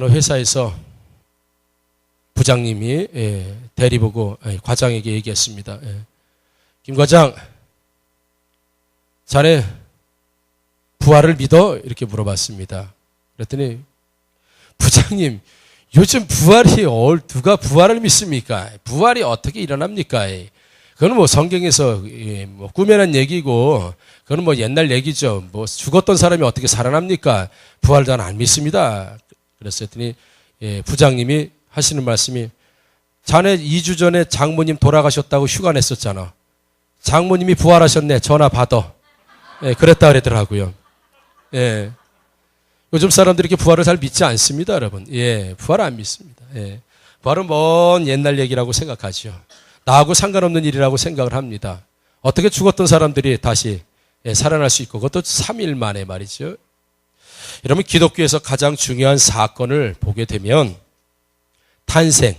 어느 회사에서 부장님이 예, 대리 보고 예, 과장에게 얘기했습니다. 예. 김 과장, 자네 부활을 믿어? 이렇게 물어봤습니다. 그랬더니 부장님, 요즘 부활이 얼 누가 부활을 믿습니까? 부활이 어떻게 일어납니까? 그건 뭐 성경에서 예, 뭐 꾸며낸 얘기고 그건 뭐 옛날 얘기죠. 뭐 죽었던 사람이 어떻게 살아납니까? 부활도 안 믿습니다. 그랬더니 예, 부장님이 하시는 말씀이 자네 2주 전에 장모님 돌아가셨다고 휴가 냈었잖아. 장모님이 부활하셨네. 전화 받아. 예, 그랬다 그러더라고요. 예. 요즘 사람들이 이렇게 부활을 잘 믿지 않습니다, 여러분. 예, 부활 안 믿습니다. 예. 부활은 먼 옛날 얘기라고 생각하죠. 나하고 상관없는 일이라고 생각을 합니다. 어떻게 죽었던 사람들이 다시 예, 살아날 수 있고 그것도 3일 만에 말이죠. 여러분 기독교에서 가장 중요한 사건을 보게 되면 탄생,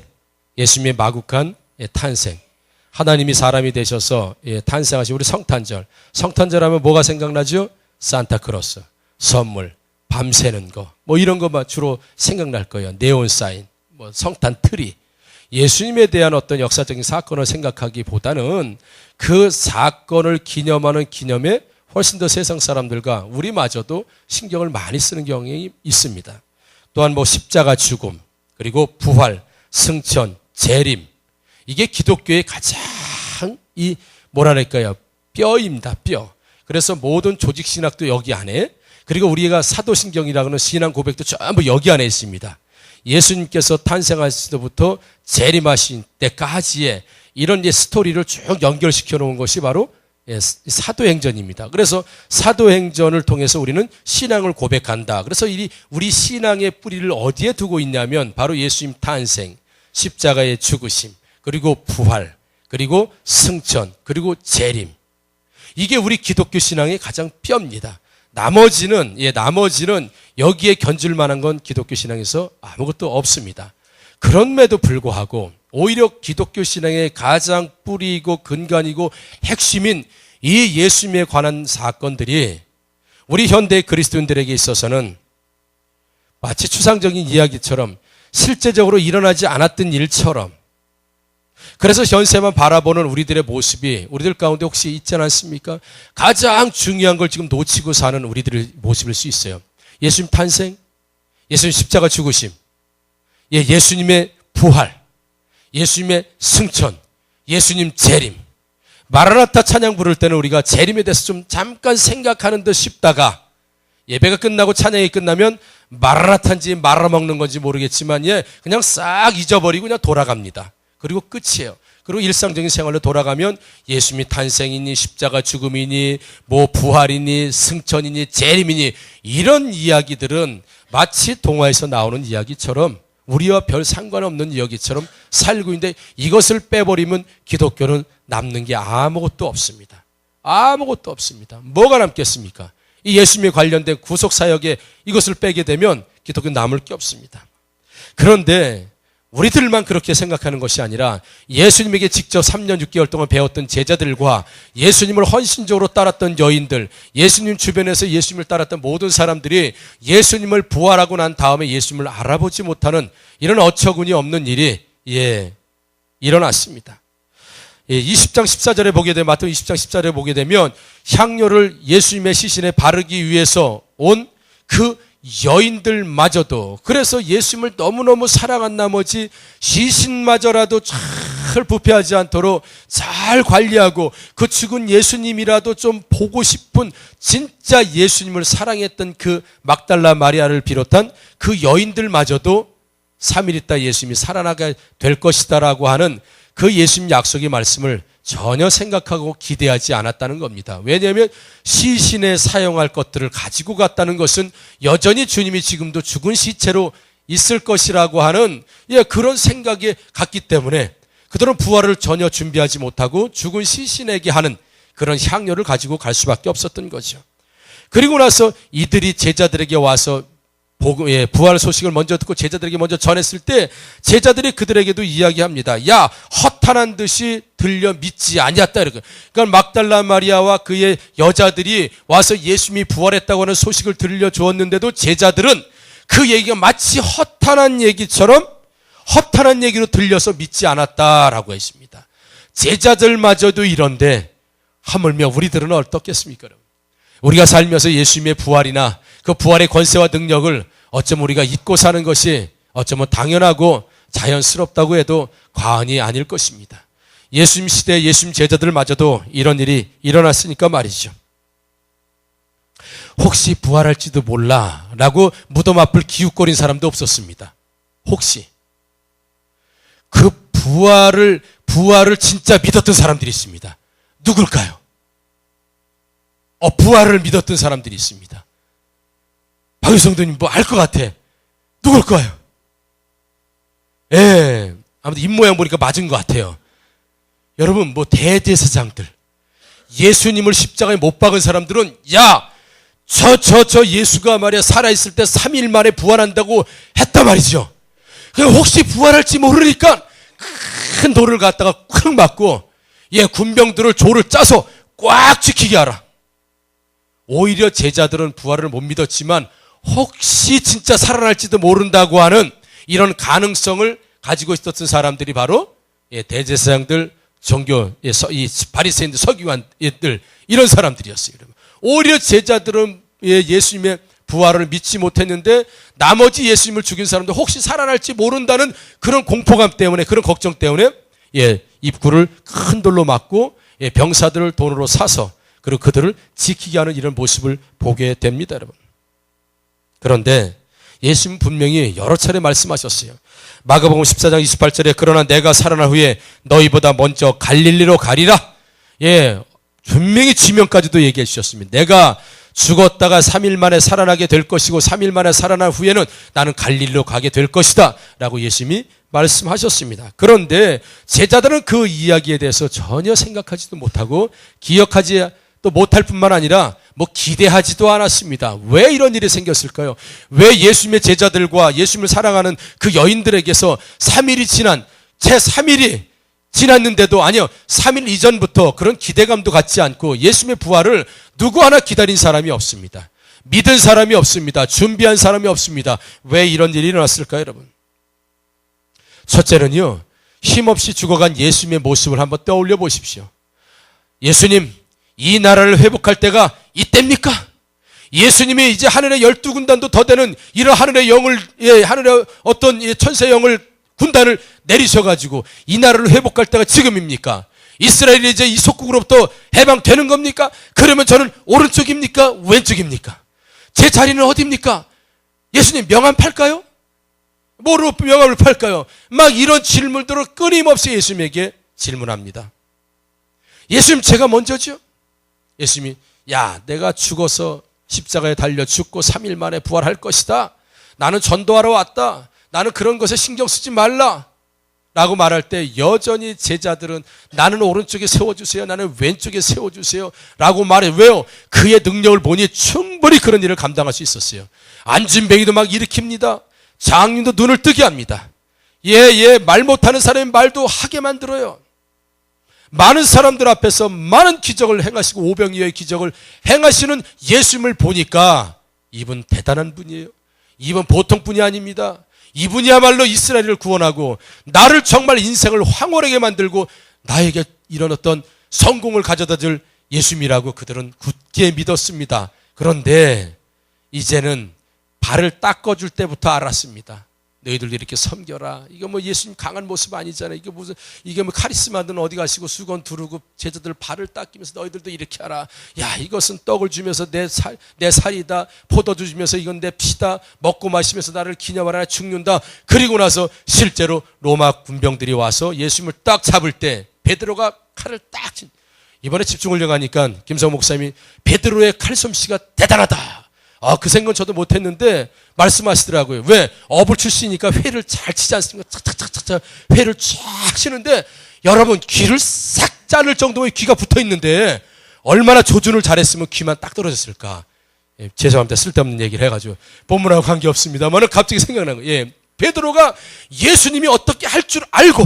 예수님의 마국한 예, 탄생, 하나님이 사람이 되셔서 예, 탄생하신 우리 성탄절. 성탄절 하면 뭐가 생각나죠? 산타크로스, 선물, 밤새는 거, 뭐 이런 것만 주로 생각날 거예요. 네온 사인, 뭐 성탄 트리. 예수님에 대한 어떤 역사적인 사건을 생각하기보다는 그 사건을 기념하는 기념에 훨씬 더 세상 사람들과 우리마저도 신경을 많이 쓰는 경향이 있습니다. 또한 뭐 십자가 죽음, 그리고 부활, 승천, 재림. 이게 기독교의 가장 이 뭐랄까요? 뼈입니다, 뼈. 그래서 모든 조직 신학도 여기 안에 그리고 우리가 사도신경이라고 하는 신앙 고백도 전부 여기 안에 있습니다. 예수님께서 탄생하실 때부터 재림하신 때까지의 이런 스토리를 쭉 연결시켜 놓은 것이 바로 예, 사도행전입니다. 그래서 사도행전을 통해서 우리는 신앙을 고백한다. 그래서 이 우리 신앙의 뿌리를 어디에 두고 있냐면 바로 예수님 탄생, 십자가의 죽으심, 그리고 부활, 그리고 승천, 그리고 재림. 이게 우리 기독교 신앙의 가장 뼈입니다. 나머지는 예, 나머지는 여기에 견줄 만한 건 기독교 신앙에서 아무것도 없습니다. 그럼에도 불구하고 오히려 기독교 신앙의 가장 뿌리고 근간이고 핵심인 이 예수님에 관한 사건들이 우리 현대 그리스도인들에게 있어서는 마치 추상적인 이야기처럼 실제적으로 일어나지 않았던 일처럼 그래서 현세만 바라보는 우리들의 모습이 우리들 가운데 혹시 있지 않습니까? 가장 중요한 걸 지금 놓치고 사는 우리들의 모습일 수 있어요. 예수님 탄생, 예수님 십자가 죽으심, 예, 예수님의 부활, 예수님의 승천, 예수님 재림. 마라나타 찬양 부를 때는 우리가 재림에 대해서 좀 잠깐 생각하는 듯 싶다가 예배가 끝나고 찬양이 끝나면 마라나타인지 말아먹는 건지 모르겠지만 예, 그냥 싹 잊어버리고 그냥 돌아갑니다. 그리고 끝이에요. 그리고 일상적인 생활로 돌아가면 예수님이 탄생이니 십자가 죽음이니 뭐 부활이니 승천이니 재림이니 이런 이야기들은 마치 동화에서 나오는 이야기처럼 우리와 별 상관없는 이야기처럼 살고 있는데 이것을 빼버리면 기독교는 남는 게 아무것도 없습니다. 아무것도 없습니다. 뭐가 남겠습니까? 이 예수님에 관련된 구속 사역에 이것을 빼게 되면 기독교 남을 게 없습니다. 그런데 우리들만 그렇게 생각하는 것이 아니라 예수님에게 직접 3년 6개월 동안 배웠던 제자들과 예수님을 헌신적으로 따랐던 여인들, 예수님 주변에서 예수님을 따랐던 모든 사람들이 예수님을 부활하고 난 다음에 예수님을 알아보지 못하는 이런 어처구니 없는 일이 예 일어났습니다. 예, 20장 14절에 보게 되면 마태 20장 14절에 보게 되면 향료를 예수님의 시신에 바르기 위해서 온그 여인들마저도 그래서 예수님을 너무너무 사랑한 나머지 시신마저라도 잘 부패하지 않도록 잘 관리하고 그 죽은 예수님이라도 좀 보고 싶은 진짜 예수님을 사랑했던 그 막달라 마리아를 비롯한 그 여인들마저도 3일 있다 예수님이 살아나게 될 것이다라고 하는 그 예수님 약속의 말씀을 전혀 생각하고 기대하지 않았다는 겁니다. 왜냐하면 시신에 사용할 것들을 가지고 갔다는 것은 여전히 주님이 지금도 죽은 시체로 있을 것이라고 하는 예, 그런 생각에 갔기 때문에 그들은 부활을 전혀 준비하지 못하고 죽은 시신에게 하는 그런 향료를 가지고 갈 수밖에 없었던 거죠. 그리고 나서 이들이 제자들에게 와서 복음, 예, 부활 소식을 먼저 듣고 제자들에게 먼저 전했을 때 제자들이 그들에게도 이야기합니다. 야, 허탄한 듯이 들려 믿지 아니었다. 이렇게. 그러니까 막달라 마리아와 그의 여자들이 와서 예수님이 부활했다고 하는 소식을 들려 주었는데도 제자들은 그 얘기가 마치 허탄한 얘기처럼 허탄한 얘기로 들려서 믿지 않았다라고 했습니다. 제자들마저도 이런데 하물며 우리들은 어떻겠습니까? 여러분? 우리가 살면서 예수님의 부활이나 그 부활의 권세와 능력을 어쩌면 우리가 잊고 사는 것이 어쩌면 당연하고 자연스럽다고 해도 과언이 아닐 것입니다. 예수님 시대 예수님 제자들마저도 이런 일이 일어났으니까 말이죠. 혹시 부활할지도 몰라 라고 무덤 앞을 기웃거린 사람도 없었습니다. 혹시 그 부활을 부활을 진짜 믿었던 사람들이 있습니다. 누굴까요? 어 부활을 믿었던 사람들이 있습니다. 박유성도님 뭐 알 것 같아. 누굴까요? 예, 아무튼 입 모양 보니까 맞은 것 같아요. 여러분 뭐 대제사장들 예수님을 십자가에 못 박은 사람들은 야 저 저 저 예수가 말이야 살아있을 때 3일 만에 부활한다고 했단 말이죠. 그 혹시 부활할지 모르니까 큰 돌을 갖다가 콱 맞고 예 군병들을 조를 짜서 꽉 지키게 하라. 오히려 제자들은 부활을 못 믿었지만 혹시 진짜 살아날지도 모른다고 하는 이런 가능성을 가지고 있었던 사람들이 바로 예, 대제사장들, 종교, 예, 서, 이 바리새인들, 서기관들 이런 사람들이었어요. 오히려 제자들은 예, 예수님의 부활을 믿지 못했는데 나머지 예수님을 죽인 사람들 혹시 살아날지 모른다는 그런 공포감 때문에 그런 걱정 때문에 예, 입구를 큰 돌로 막고 예, 병사들을 돈으로 사서 그리고 그들을 지키게 하는 이런 모습을 보게 됩니다, 여러분. 그런데 예수님 분명히 여러 차례 말씀하셨어요. 마가복음 14장 28절에 그러나 내가 살아난 후에 너희보다 먼저 갈릴리로 가리라. 예, 분명히 지명까지도 얘기해 주셨습니다. 내가 죽었다가 3일 만에 살아나게 될 것이고 3일 만에 살아난 후에는 나는 갈릴리로 가게 될 것이다. 라고 예수님이 말씀하셨습니다. 그런데 제자들은 그 이야기에 대해서 전혀 생각하지도 못하고 기억하지 또 못할 뿐만 아니라 뭐 기대하지도 않았습니다. 왜 이런 일이 생겼을까요? 왜 예수님의 제자들과 예수님을 사랑하는 그 여인들에게서 3일이 지난 제 3일이 지났는데도 아니요. 3일 이전부터 그런 기대감도 갖지 않고 예수님의 부활을 누구 하나 기다린 사람이 없습니다. 믿은 사람이 없습니다. 준비한 사람이 없습니다. 왜 이런 일이 일어났을까요, 여러분? 첫째는요. 힘없이 죽어간 예수님의 모습을 한번 떠올려 보십시오. 예수님, 이 나라를 회복할 때가 이때입니까? 예수님이 이제 하늘의 열두 군단도 더 되는 이런 하늘의 영을, 예, 하늘의 어떤 천세 영을 군단을 내리셔가지고 이 나라를 회복할 때가 지금입니까? 이스라엘이 이제 이 속국으로부터 해방되는 겁니까? 그러면 저는 오른쪽입니까? 왼쪽입니까? 제 자리는 어디입니까? 예수님 명함 팔까요? 뭐로 명함을 팔까요? 막 이런 질문들을 끊임없이 예수님에게 질문합니다. 예수님 제가 먼저죠? 예수님이 야 내가 죽어서 십자가에 달려 죽고 3일 만에 부활할 것이다. 나는 전도하러 왔다. 나는 그런 것에 신경 쓰지 말라. 라고 말할 때 여전히 제자들은 나는 오른쪽에 세워주세요. 나는 왼쪽에 세워주세요. 라고 말해. 왜요? 그의 능력을 보니 충분히 그런 일을 감당할 수 있었어요. 안진뱅이도 막 일으킵니다. 장님도 눈을 뜨게 합니다. 예, 예, 말 못하는 사람의 말도 하게 만들어요. 많은 사람들 앞에서 많은 기적을 행하시고 오병이어의 기적을 행하시는 예수님을 보니까 이분 대단한 분이에요. 이분 보통 분이 아닙니다. 이분이야말로 이스라엘을 구원하고 나를 정말 인생을 황홀하게 만들고 나에게 이런 어떤 성공을 가져다 줄 예수님이라고 그들은 굳게 믿었습니다. 그런데 이제는 발을 닦아줄 때부터 알았습니다. 너희들도 이렇게 섬겨라. 이거 뭐 예수님 강한 모습 아니잖아요. 이게 무슨, 이게 뭐 카리스마든 어디 가시고 수건 두르고 제자들 발을 닦이면서 너희들도 이렇게 하라. 야, 이것은 떡을 주면서 내 살, 내 살이다. 포도주 주면서 이건 내 피다. 먹고 마시면서 나를 기념하라. 죽는다. 그리고 나서 실제로 로마 군병들이 와서 예수님을 딱 잡을 때 베드로가 칼을 딱 친. 이번에 집중을 영하니까 김성 목사님이 베드로의 칼솜씨가 대단하다. 아, 그 생각은 저도 못했는데 말씀하시더라고요. 왜? 어불 출시니까 회를 잘 치지 않습니까? 착착착착착 회를 쫙 치는데 여러분 귀를 싹 자를 정도의 귀가 붙어 있는데 얼마나 조준을 잘했으면 귀만 딱 떨어졌을까? 예, 죄송합니다. 쓸데없는 얘기를 해가지고 본문하고 관계 없습니다만 갑자기 생각난 거예요. 예, 베드로가 예수님이 어떻게 할 줄 알고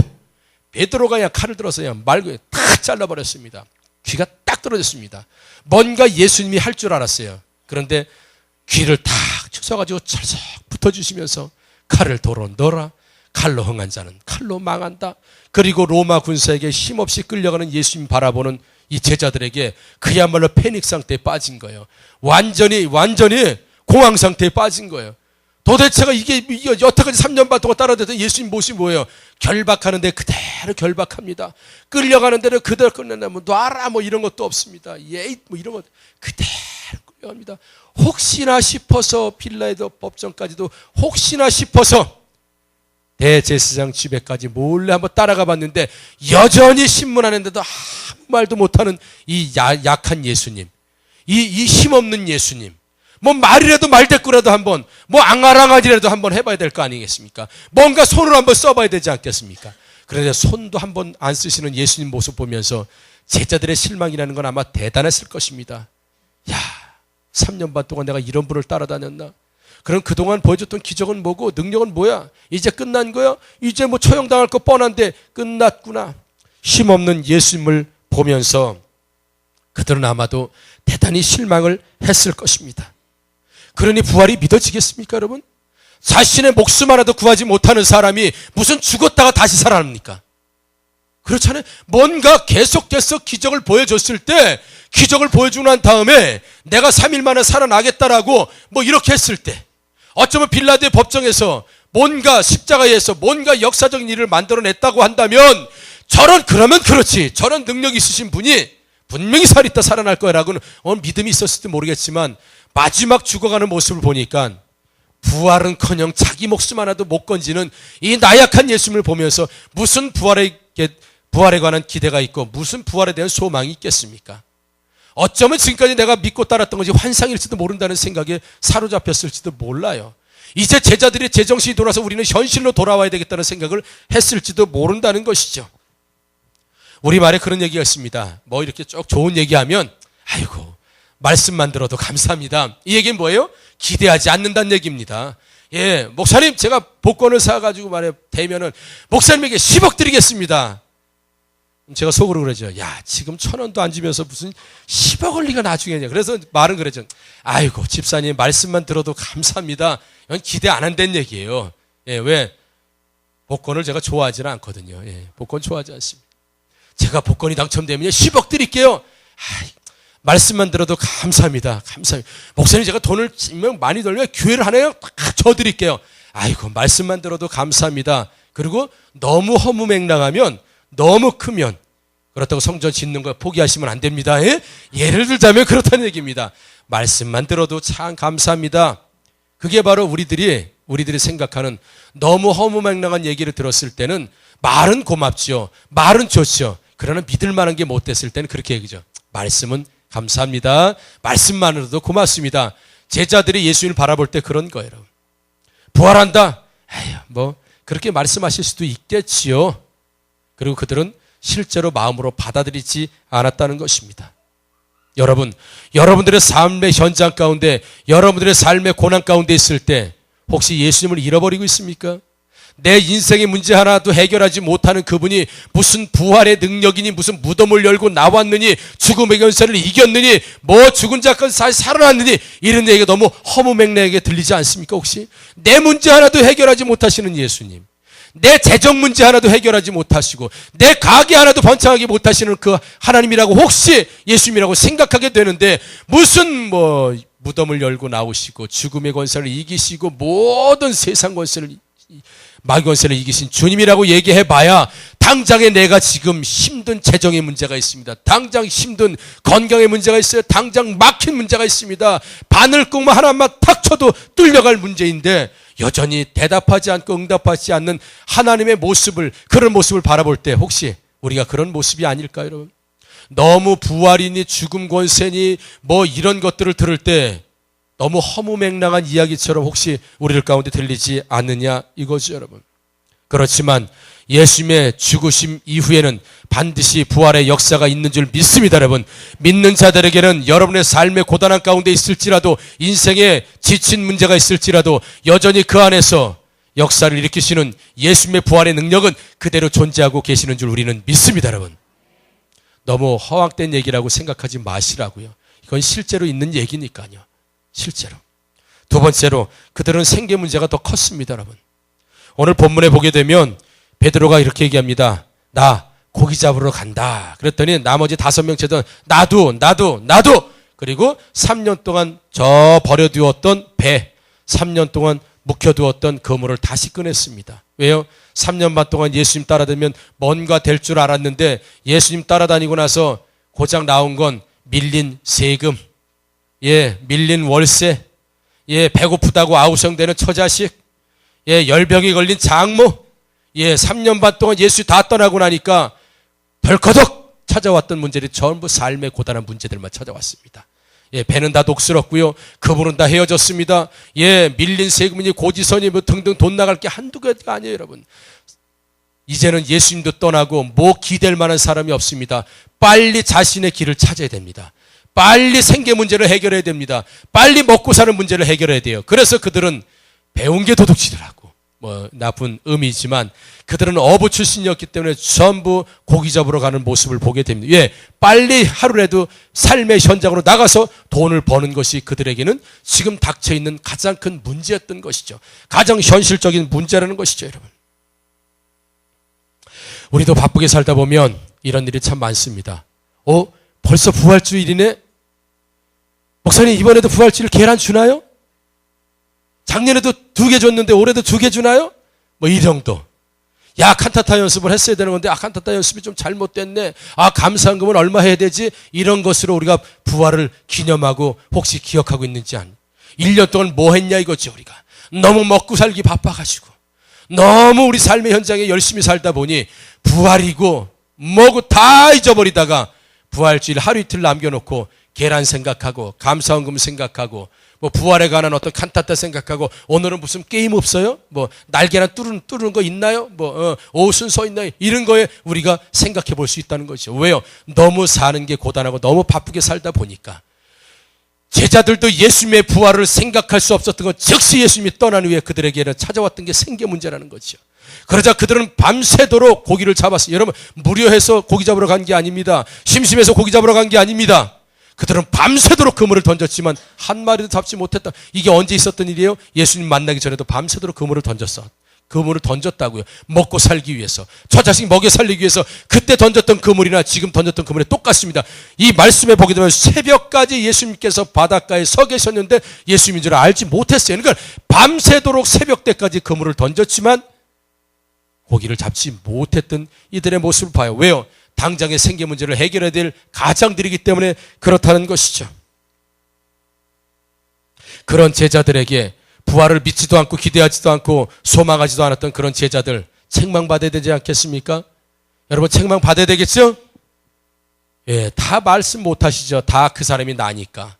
베드로가 그냥 칼을 들어서 그냥 말고 탁 잘라버렸습니다. 귀가 딱 떨어졌습니다. 뭔가 예수님이 할 줄 알았어요. 그런데 귀를 탁 서가지고 철썩 붙어주시면서 칼을 도로 넣어라. 칼로 흥한 자는 칼로 망한다. 그리고 로마 군사에게 힘없이 끌려가는 예수님 바라보는 이 제자들에게 그야말로 패닉 상태에 빠진 거예요. 완전히 완전히 공황 상태에 빠진 거예요. 도대체가 이게, 이게 여태까지 3년 반 동안 따라다녔던 예수님 모습이 뭐예요? 결박하는데 그대로 결박합니다. 끌려가는 대로 그대로 끌려나 뭐 놔라 뭐 이런 것도 없습니다. 예이 뭐 이런 것 그대로 끌려갑니다. 혹시나 싶어서 빌라에도 법정까지도 혹시나 싶어서 대제사장 집에까지 몰래 한번 따라가 봤는데 여전히 신문하는데도 아무 말도 못하는 이 야- 약한 예수님, 이, 이 힘없는 예수님, 뭐 말이라도 말대꾸라도 한번, 뭐 앙아랑아지라도 한번 해봐야 될 거 아니겠습니까? 뭔가 손을 한번 써봐야 되지 않겠습니까? 그런데 손도 한번 안 쓰시는 예수님 모습 보면서 제자들의 실망이라는 건 아마 대단했을 것입니다. 야, 3년 반 동안 내가 이런 분을 따라다녔나? 그럼 그동안 보여줬던 기적은 뭐고 능력은 뭐야? 이제 끝난 거야? 이제 뭐 처형당할 거 뻔한데 끝났구나. 힘없는 예수님을 보면서 그들은 아마도 대단히 실망을 했을 것입니다. 그러니 부활이 믿어지겠습니까, 여러분? 자신의 목숨 하나도 구하지 못하는 사람이 무슨 죽었다가 다시 살아납니까? 그렇잖아요. 뭔가 계속해서 기적을 보여줬을 때, 기적을 보여주고 난 다음에 내가 3일 만에 살아나겠다라고 뭐 이렇게 했을 때, 어쩌면 빌라드의 법정에서 뭔가 십자가에서 뭔가 역사적인 일을 만들어냈다고 한다면 저런 그러면 그렇지 저런 능력 있으신 분이 분명히 살있다 살아날 거라고는 어, 믿음이 있었을지 모르겠지만 마지막 죽어가는 모습을 보니까 부활은커녕 자기 목숨 하나도 못 건지는 이 나약한 예수님을 보면서 무슨 부활에 부활에 관한 기대가 있고 무슨 부활에 대한 소망이 있겠습니까? 어쩌면 지금까지 내가 믿고 따랐던 것이 환상일지도 모른다는 생각에 사로잡혔을지도 몰라요. 이제 제자들이 제정신이 돌아서 우리는 현실로 돌아와야 되겠다는 생각을 했을지도 모른다는 것이죠. 우리 말에 그런 얘기가 있습니다. 뭐 이렇게 쭉 좋은 얘기하면 아이고 말씀만 들어도 감사합니다. 이 얘기는 뭐예요? 기대하지 않는다는 얘기입니다. 예, 목사님 제가 복권을 사가지고 말해 되면은 목사님에게 10억 드리겠습니다. 제가 속으로 그러죠. 야, 지금 천 원도 안 주면서 무슨 10억을 리가 나중에냐. 그래서 말은 그러죠. 아이고, 집사님 말씀만 들어도 감사합니다. 이건 기대 안 한다는 얘기예요. 예, 왜? 복권을 제가 좋아하지는 않거든요. 예, 복권 좋아하지 않습니다. 제가 복권이 당첨되면 10억 드릴게요. 아이, 말씀만 들어도 감사합니다. 감사합니다. 목사님 제가 돈을 많이 돌면 교회를 하나요? 저 드릴게요. 아이고, 말씀만 들어도 감사합니다. 그리고 너무 허무맹랑하면 너무 크면 그렇다고 성전 짓는 거 포기하시면 안 됩니다. 예? 예를 들자면 그렇다는 얘기입니다. 말씀만 들어도 참 감사합니다. 그게 바로 우리들이 우리들이 생각하는 너무 허무맹랑한 얘기를 들었을 때는 말은 고맙죠. 말은 좋죠. 그러나 믿을 만한 게 못 됐을 때는 그렇게 얘기죠. 말씀은 감사합니다. 말씀만으로도 고맙습니다. 제자들이 예수님을 바라볼 때 그런 거예요. 부활한다. 에휴, 뭐 그렇게 말씀하실 수도 있겠지요. 그리고 그들은 실제로 마음으로 받아들이지 않았다는 것입니다. 여러분, 여러분들의 삶의 현장 가운데, 여러분들의 삶의 고난 가운데 있을 때, 혹시 예수님을 잃어버리고 있습니까? 내 인생의 문제 하나도 해결하지 못하는 그분이 무슨 부활의 능력이니 무슨 무덤을 열고 나왔느니 죽음의 견세를 이겼느니 뭐 죽은 자까지 살아났느니 이런 얘기가 너무 허무맹랑하게 들리지 않습니까 혹시? 내 문제 하나도 해결하지 못하시는 예수님 내 재정 문제 하나도 해결하지 못하시고 내 가게 하나도 번창하게 못하시는 그 하나님이라고 혹시 예수님이라고 생각하게 되는데 무슨 뭐 무덤을 열고 나오시고 죽음의 권세를 이기시고 모든 세상 권세를 마귀 권세를 이기신 주님이라고 얘기해 봐야 당장에 내가 지금 힘든 재정의 문제가 있습니다. 당장 힘든 건강의 문제가 있어요. 당장 막힌 문제가 있습니다. 바늘구멍 하나만 탁 쳐도 뚫려갈 문제인데 여전히 대답하지 않고 응답하지 않는 하나님의 모습을 그런 모습을 바라볼 때 혹시 우리가 그런 모습이 아닐까요, 여러분? 너무 부활이니 죽음 권세니 뭐 이런 것들을 들을 때 너무 허무맹랑한 이야기처럼 혹시 우리들 가운데 들리지 않느냐 이거죠, 여러분. 그렇지만 예수님의 죽으심 이후에는 반드시 부활의 역사가 있는 줄 믿습니다, 여러분. 믿는 자들에게는 여러분의 삶의 고단한 가운데 있을지라도 인생에 지친 문제가 있을지라도 여전히 그 안에서 역사를 일으키시는 예수님의 부활의 능력은 그대로 존재하고 계시는 줄 우리는 믿습니다, 여러분. 너무 허황된 얘기라고 생각하지 마시라고요. 이건 실제로 있는 얘기니까요. 실제로. 두 번째로 그들은 생계 문제가 더 컸습니다, 여러분. 오늘 본문에 보게 되면 베드로가 이렇게 얘기합니다. 나 고기 잡으러 간다. 그랬더니 나머지 다섯 명 채던 나도 나도 나도 그리고 3년 동안 저 버려두었던 배 3년 동안 묵혀두었던 그물을 다시 꺼냈습니다. 왜요? 3년 반 동안 예수님 따라다니면 뭔가 될 줄 알았는데 예수님 따라다니고 나서 고작 나온 건 밀린 세금, 예, 밀린 월세, 예, 배고프다고 아우성되는 처자식, 예, 열병이 걸린 장모, 예, 3년 반 동안 예수 다 떠나고 나니까 덜커덕 찾아왔던 문제들이 전부 삶의 고단한 문제들만 찾아왔습니다. 예, 배는 다 녹슬었고요. 그분은 다 헤어졌습니다. 예, 밀린 세금이니 고지선이 뭐 등등 돈 나갈 게 한두 개가 아니에요, 여러분. 이제는 예수님도 떠나고 뭐 기댈 만한 사람이 없습니다. 빨리 자신의 길을 찾아야 됩니다. 빨리 생계 문제를 해결해야 됩니다. 빨리 먹고 사는 문제를 해결해야 돼요. 그래서 그들은 배운 게 도둑질이라고. 뭐 나쁜 의미지만 그들은 어부 출신이었기 때문에 전부 고기 잡으러 가는 모습을 보게 됩니다. 예, 빨리 하루라도 삶의 현장으로 나가서 돈을 버는 것이 그들에게는 지금 닥쳐 있는 가장 큰 문제였던 것이죠. 가장 현실적인 문제라는 것이죠, 여러분. 우리도 바쁘게 살다 보면 이런 일이 참 많습니다. 어, 벌써 부활주일이네? 목사님, 이번에도 부활주일 계란 주나요? 작년에도 두 개 줬는데 올해도 두 개 주나요? 뭐 이 정도. 야, 칸타타 연습을 했어야 되는 건데, 아, 칸타타 연습이 좀 잘못됐네. 아, 감사한금은 얼마 해야 되지? 이런 것으로 우리가 부활을 기념하고 혹시 기억하고 있는지 안. 1년 동안 뭐 했냐 이거죠, 우리가. 너무 먹고 살기 바빠가지고. 너무 우리 삶의 현장에 열심히 살다 보니 부활이고 뭐고 다 잊어버리다가 부활주일 하루 이틀 남겨놓고 계란 생각하고 감사원금 생각하고 뭐 부활에 관한 어떤 칸타타 생각하고 오늘은 무슨 게임 없어요? 뭐 날개나 뚫는 뚫는 거 있나요? 뭐 어, 오후 순서 있나요? 이런 거에 우리가 생각해 볼 수 있다는 거죠. 왜요? 너무 사는 게 고단하고 너무 바쁘게 살다 보니까 제자들도 예수님의 부활을 생각할 수 없었던 건 즉시 예수님이 떠난 후에 그들에게는 찾아왔던 게 생계 문제라는 거죠. 그러자 그들은 밤새도록 고기를 잡았어요. 여러분 무료해서 고기 잡으러 간 게 아닙니다. 심심해서 고기 잡으러 간 게 아닙니다. 그들은 밤새도록 그물을 던졌지만 한 마리도 잡지 못했다. 이게 언제 있었던 일이에요? 예수님 만나기 전에도 밤새도록 그물을 던졌어. 그물을 던졌다고요. 먹고 살기 위해서. 저 자식 먹여 살리기 위해서 그때 던졌던 그물이나 지금 던졌던 그물이 똑같습니다. 이 말씀에 보게 되면 새벽까지 예수님께서 바닷가에 서 계셨는데 예수님인 줄 알지 못했어요. 그러니까 밤새도록 새벽 때까지 그물을 던졌지만 고기를 잡지 못했던 이들의 모습을 봐요. 왜요? 당장의 생계 문제를 해결해야 될 가장들이기 때문에 그렇다는 것이죠. 그런 제자들에게 부활을 믿지도 않고 기대하지도 않고 소망하지도 않았던 그런 제자들 책망받아야 되지 않겠습니까? 여러분 책망받아야 되겠죠? 예, 다 말씀 못 하시죠. 다 그 사람이 나니까.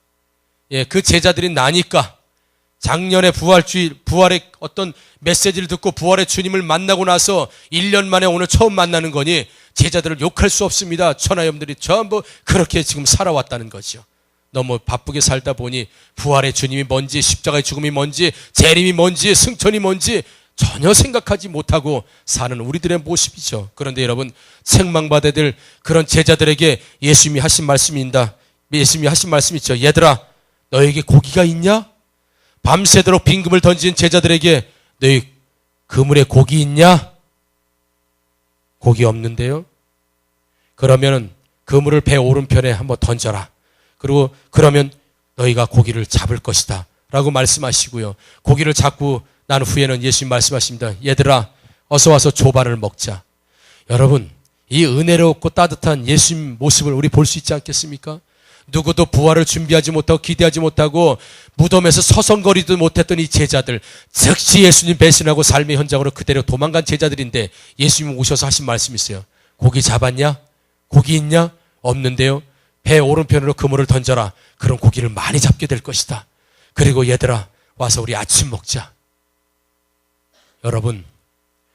예, 그 제자들이 나니까. 작년에 부활주일, 부활의 어떤 메시지를 듣고 부활의 주님을 만나고 나서 1년 만에 오늘 처음 만나는 거니 제자들을 욕할 수 없습니다. 천하염들이 전부 그렇게 지금 살아왔다는 거죠. 너무 바쁘게 살다 보니 부활의 주님이 뭔지 십자가의 죽음이 뭔지 재림이 뭔지 승천이 뭔지 전혀 생각하지 못하고 사는 우리들의 모습이죠. 그런데 여러분 책망받아야 될 그런 제자들에게 예수님이 하신 말씀입니다. 예수님이 하신 말씀 있죠. 얘들아 너에게 고기가 있냐? 밤새도록 빈금을 던진 제자들에게 너희 그물에 고기 있냐? 고기 없는데요. 그러면은 그물을 배 오른편에 한번 던져라. 그리고 그러면 너희가 고기를 잡을 것이다. 라고 말씀하시고요. 고기를 잡고 난 후에는 예수님 말씀하십니다. 얘들아, 어서 와서 조반을 먹자. 여러분, 이 은혜롭고 따뜻한 예수님 모습을 우리 볼 수 있지 않겠습니까? 누구도 부활을 준비하지 못하고 기대하지 못하고 무덤에서 서성거리도 못했던 이 제자들 즉시 예수님 배신하고 삶의 현장으로 그대로 도망간 제자들인데 예수님 오셔서 하신 말씀이 있어요. 고기 잡았냐? 고기 있냐? 없는데요. 배 오른편으로 그물을 던져라. 그런 고기를 많이 잡게 될 것이다. 그리고 얘들아 와서 우리 아침 먹자. 여러분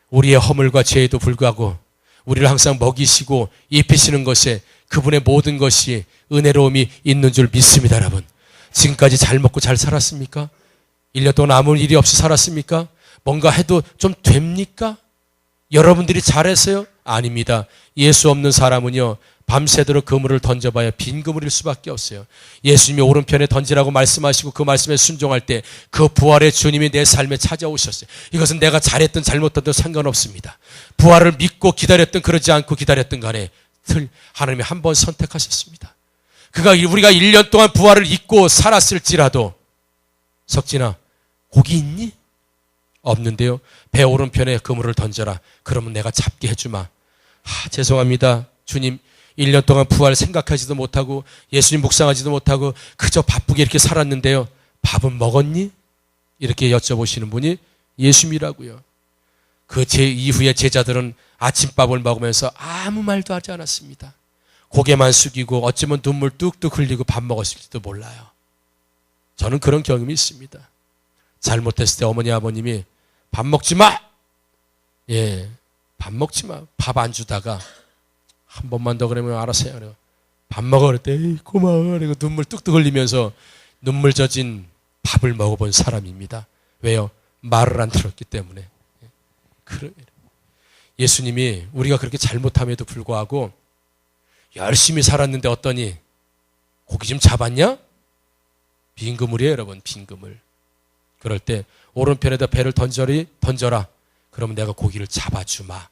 우리의 허물과 죄에도 불구하고 우리를 항상 먹이시고 입히시는 것에 그분의 모든 것이 은혜로움이 있는 줄 믿습니다, 여러분. 지금까지 잘 먹고 잘 살았습니까? 1년 동안 아무 일이 없이 살았습니까? 뭔가 해도 좀 됩니까? 여러분들이 잘했어요? 아닙니다. 예수 없는 사람은요, 밤새도록 그물을 던져봐야 빈 그물일 수밖에 없어요. 예수님이 오른편에 던지라고 말씀하시고 그 말씀에 순종할 때 그 부활의 주님이 내 삶에 찾아오셨어요. 이것은 내가 잘했든 잘못했든 상관없습니다. 부활을 믿고 기다렸든 그러지 않고 기다렸든 간에 틀 하나님이 한 번 선택하셨습니다. 그가 우리가 1년 동안 부활을 잊고 살았을지라도 석진아 고기 있니? 없는데요. 배 오른편에 그물을 던져라. 그러면 내가 잡게 해주마. 아, 죄송합니다. 주님, 1년 동안 부활 생각하지도 못하고 예수님 묵상하지도 못하고 그저 바쁘게 이렇게 살았는데요. 밥은 먹었니? 이렇게 여쭤보시는 분이 예수님이라고요. 그 제 이후에 제자들은 아침밥을 먹으면서 아무 말도 하지 않았습니다. 고개만 숙이고 어쩌면 눈물 뚝뚝 흘리고 밥 먹었을지도 몰라요. 저는 그런 경험이 있습니다. 잘못했을 때 어머니 아버님이 밥 먹지 마! 예, 밥 먹지 마. 밥 안 주다가 한 번만 더 그러면 알았어요. 그래요. 밥 먹어 그랬대. 고마워. 그리고 눈물 뚝뚝 흘리면서 눈물 젖은 밥을 먹어본 사람입니다. 왜요? 말을 안 들었기 때문에. 그래. 예수님이 우리가 그렇게 잘못함에도 불구하고 열심히 살았는데 어떠니? 고기 좀 잡았냐? 빈 그물이에요, 여러분. 빈 그물. 그럴 때 오른편에다 배를 던져리 던져라. 그러면 내가 고기를 잡아주마.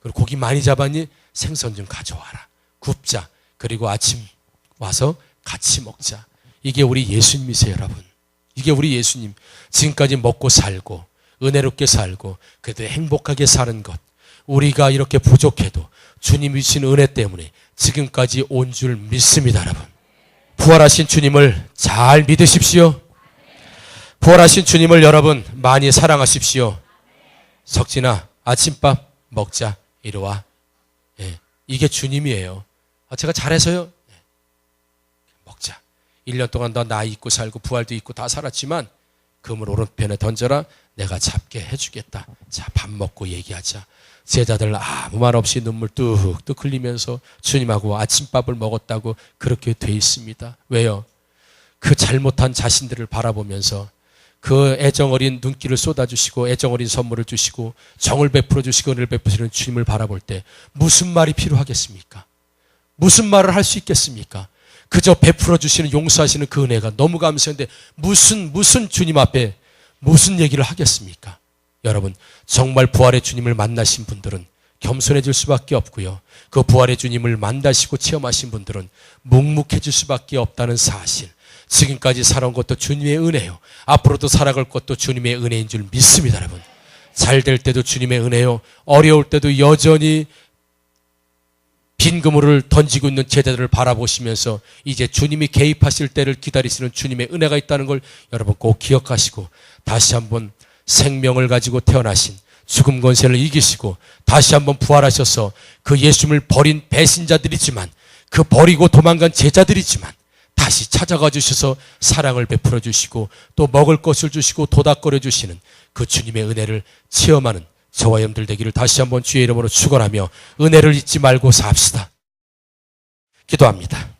그리고 고기 많이 잡았니? 생선 좀 가져와라. 굽자. 그리고 아침 와서 같이 먹자. 이게 우리 예수님이세요, 여러분. 이게 우리 예수님. 지금까지 먹고 살고, 은혜롭게 살고, 그래도 행복하게 사는 것. 우리가 이렇게 부족해도 주님이 주신 은혜 때문에 지금까지 온 줄 믿습니다, 여러분. 부활하신 주님을 잘 믿으십시오. 부활하신 주님을 여러분 많이 사랑하십시오. 석진아, 아침밥 먹자. 이리 와. 예, 이게 주님이에요. 아, 제가 잘해서요. 예, 먹자. 1년 동안 너 나이 있고 살고 부활도 있고 다 살았지만 금을 오른편에 던져라. 내가 잡게 해주겠다. 자, 밥 먹고 얘기하자. 제자들 아무 말 없이 눈물 뚝뚝 흘리면서 주님하고 아침밥을 먹었다고 그렇게 돼 있습니다. 왜요? 그 잘못한 자신들을 바라보면서 그 애정 어린 눈길을 쏟아주시고 애정 어린 선물을 주시고 정을 베풀어 주시고 은혜를 베푸시는 주님을 바라볼 때 무슨 말이 필요하겠습니까? 무슨 말을 할 수 있겠습니까? 그저 베풀어 주시는 용서하시는 그 은혜가 너무 감사한데 무슨 무슨 주님 앞에 무슨 얘기를 하겠습니까? 여러분 정말 부활의 주님을 만나신 분들은 겸손해질 수밖에 없고요. 그 부활의 주님을 만나시고 체험하신 분들은 묵묵해질 수밖에 없다는 사실. 지금까지 살아온 것도 주님의 은혜요. 앞으로도 살아갈 것도 주님의 은혜인 줄 믿습니다, 여러분. 잘 될 때도 주님의 은혜요. 어려울 때도 여전히 빈 그물을 던지고 있는 제자들을 바라보시면서 이제 주님이 개입하실 때를 기다리시는 주님의 은혜가 있다는 걸 여러분 꼭 기억하시고 다시 한번 생명을 가지고 태어나신 죽음 권세를 이기시고 다시 한번 부활하셔서 그 예수님을 버린 배신자들이지만 그 버리고 도망간 제자들이지만 다시 찾아가 주셔서 사랑을 베풀어 주시고 또 먹을 것을 주시고 도닥거려 주시는 그 주님의 은혜를 체험하는 저와 여러분들 되기를 다시 한번 주의 이름으로 축원하며 은혜를 잊지 말고 삽시다. 기도합니다.